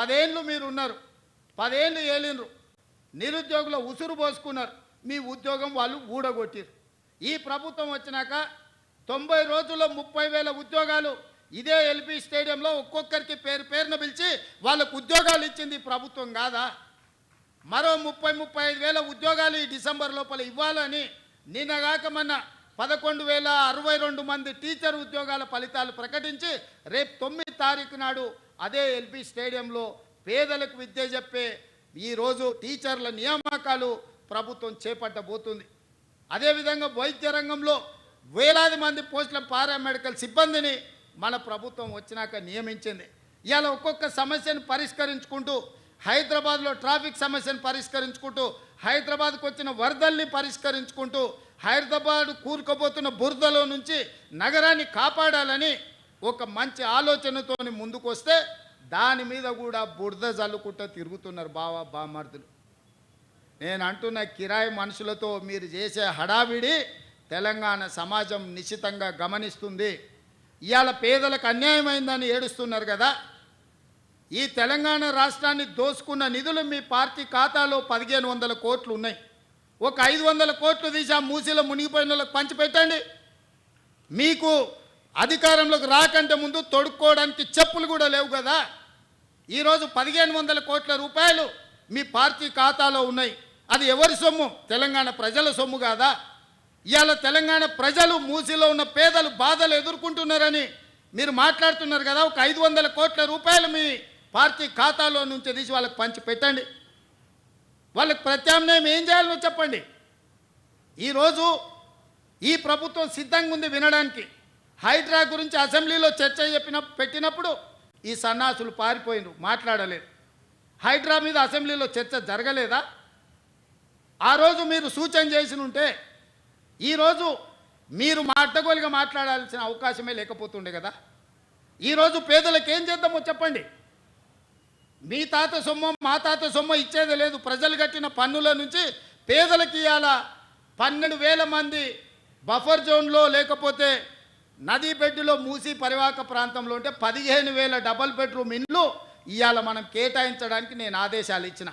పదేళ్ళు మీరు ఉన్నారు పదేళ్ళు ఏలినరు నిరుద్యోగుల ఉసురు పోసుకున్నారు. మీ ఉద్యోగం వాళ్ళు ఊడగొట్టిరు ఈ ప్రభుత్వం వచ్చినాక తొంభై రోజుల్లో ముప్పై వేల ఉద్యోగాలు ఇదే ఎల్పి స్టేడియంలో ఒక్కొక్కరికి పేరు పేరున పిలిచి వాళ్ళకు ఉద్యోగాలు ఇచ్చింది ప్రభుత్వం కాదా? మరో ముప్పై ముప్పై ఐదు వేల ఉద్యోగాలు ఈ డిసెంబర్ లోపల ఇవ్వాలని నిన్నగాక మొన్న పదకొండు వేల అరవై రెండు మంది టీచర్ ఉద్యోగాల ఫలితాలు ప్రకటించి రేపు తొమ్మిది తారీఖు నాడు అదే ఎల్పి స్టేడియంలో పేదలకు విద్య చెప్పే ఈరోజు టీచర్ల నియామకాలు ప్రభుత్వం చేపట్టబోతుంది. అదేవిధంగా వైద్య రంగంలో వేలాది మంది పోస్టుల పారామెడికల్ సిబ్బందిని మన ప్రభుత్వం వచ్చినాక నియమించింది. ఇవాళ ఒక్కొక్క సమస్యను పరిష్కరించుకుంటూ హైదరాబాద్లో ట్రాఫిక్ సమస్యను పరిష్కరించుకుంటూ హైదరాబాద్కు వచ్చిన వరదల్ని పరిష్కరించుకుంటూ హైదరాబాద్ కూరుకుపోతున్న బురదలో నుంచి నగరాన్ని కాపాడాలని ఒక మంచి ఆలోచనతోని ముందుకు వస్తే దాని మీద కూడా బురద జల్లుకుంటూ తిరుగుతున్నారు బావా బామర్దులు. నేను అంటున్న కిరాయి మనుషులతో మీరు చేసే హడావిడి తెలంగాణ సమాజం నిశ్చితంగా గమనిస్తుంది. ఇవాళ పేదలకు అన్యాయమైందని ఏడుస్తున్నారు కదా. ఈ తెలంగాణ రాష్ట్రాన్ని దోసుకున్న నిధులు మీ పార్టీ ఖాతాలో పదిహేను వందల కోట్లు ఉన్నాయి. ఒక ఐదు వందల కోట్లు తీసి ఆ మూసీలో మునిగిపోయిన వాళ్ళకి పంచిపెట్టండి. మీకు అధికారంలోకి రాకంటే ముందు తొడుక్కోవడానికి చెప్పులు కూడా లేవు కదా. ఈరోజు పదిహేను వందల కోట్ల రూపాయలు మీ పార్టీ ఖాతాలో ఉన్నాయి. అది ఎవరి సొమ్ము? తెలంగాణ ప్రజల సొమ్ము కాదా? ఇవాళ తెలంగాణ ప్రజలు మూసిలో ఉన్న పేదలు బాధలు ఎదుర్కొంటున్నారని మీరు మాట్లాడుతున్నారు కదా. ఒక ఐదు వందల కోట్ల రూపాయలు మీ పార్టీ ఖాతాలో నుంచి తీసి వాళ్ళకి పంచి పెట్టండి. వాళ్ళకి ప్రత్యామ్నాయం ఏం చేయాలో చెప్పండి. ఈరోజు ఈ ప్రభుత్వం సిద్ధంగా ఉంది వినడానికి. హైడ్రా గురించి అసెంబ్లీలో చర్చ చెప్పిన పెట్టినప్పుడు ఈ సన్నాసులు పారిపోయినారు మాట్లాడలేదు హైడ్రా మీద అసెంబ్లీలో చర్చ జరగలేదా? ఆ రోజు మీరు సూచన చేసి ఉంటే ఈరోజు మీరు మా అడ్డగోలుగా మాట్లాడాల్సిన అవకాశమే లేకపోతుండే కదా? ఈరోజు పేదలకు ఏం చేద్దామో చెప్పండి. మీ తాత సొమ్ము మా తాత సొమ్ము ఇచ్చేది లేదు. ప్రజలు కట్టిన పన్నుల నుంచి పేదలకి ఇవాళ పన్నెండు వేల మంది బఫర్ జోన్లో లేకపోతే నదీ మూసి పరివాహక ప్రాంతంలో ఉంటే పదిహేను వేల డబల్ బెడ్రూమ్ ఇండ్లు ఇవాళ మనం కేటాయించడానికి నేను ఆదేశాలు ఇచ్చిన.